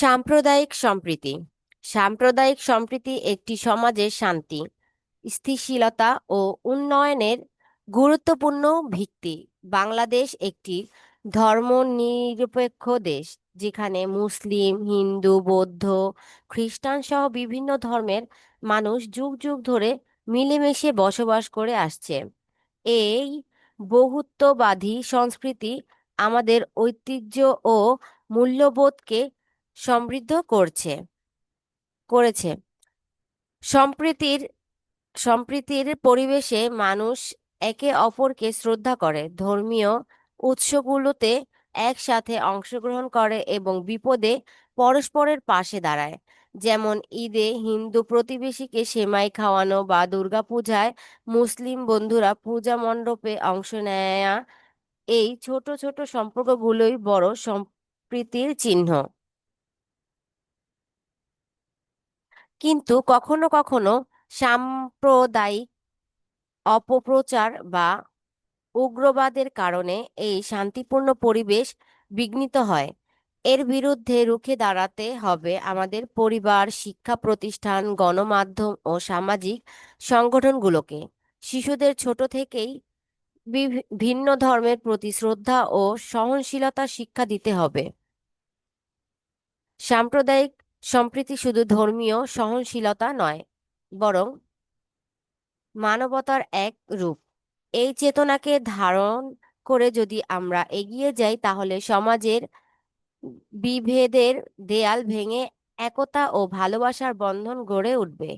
সাম্প্রদায়িক সম্প্রীতি। সাম্প্রদায়িক সম্প্রীতি একটি সমাজের শান্তি, স্থিতিশীলতা ও উন্নয়নের গুরুত্বপূর্ণ ভিত্তি। বাংলাদেশ একটি ধর্মনিরপেক্ষ দেশ, যেখানে মুসলিম, হিন্দু, বৌদ্ধ, খ্রিস্টান সহ বিভিন্ন ধর্মের মানুষ যুগ যুগ ধরে মিলেমিশে বসবাস করে আসছে। এই বহুত্ববাদী সংস্কৃতি আমাদের ঐতিহ্য ও মূল্যবোধকে সমৃদ্ধ করছে, করেছে। সম্প্রীতির সম্প্রীতির পরিবেশে মানুষ একে অপরকে শ্রদ্ধা করে। ধর্মীয় উৎসগুলোতে একসাথে অংশগ্রহণ করে এবং বিপদে পরস্পরের পাশে দাঁড়ায়। যেমন ঈদে হিন্দু প্রতিবেশীকে সেমাই খাওয়ানো বা দুর্গাপূজায় মুসলিম বন্ধুরা পূজা মণ্ডপে অংশ নেয়া, এই ছোট ছোট সম্পর্কগুলোই বড় সম্প্রীতির চিহ্ন। কিন্তু কখনো কখনো সাম্প্রদায়িক অপপ্রচার বা উগ্রবাদের কারণে এই শান্তিপূর্ণ পরিবেশ বিঘ্নিত হয়। এর বিরুদ্ধে রুখে দাঁড়াতে হবে আমাদের পরিবার, শিক্ষা প্রতিষ্ঠান, গণমাধ্যম ও সামাজিক সংগঠনগুলোকে। শিশুদের ছোট থেকেই ভিন্ন ধর্মের প্রতি শ্রদ্ধা ও সহনশীলতা শিক্ষা দিতে হবে। সাম্প্রদায়িক সম্প্রীতি শুধু ধর্মীয় সহনশীলতা নয়, বরং মানবতার এক রূপ। এই চেতনাকে ধারণ করে যদি আমরা এগিয়ে যাই, তাহলে সমাজের বিভেদের দেয়াল ভেঙে একতা ও ভালোবাসার বন্ধন গড়ে উঠবে।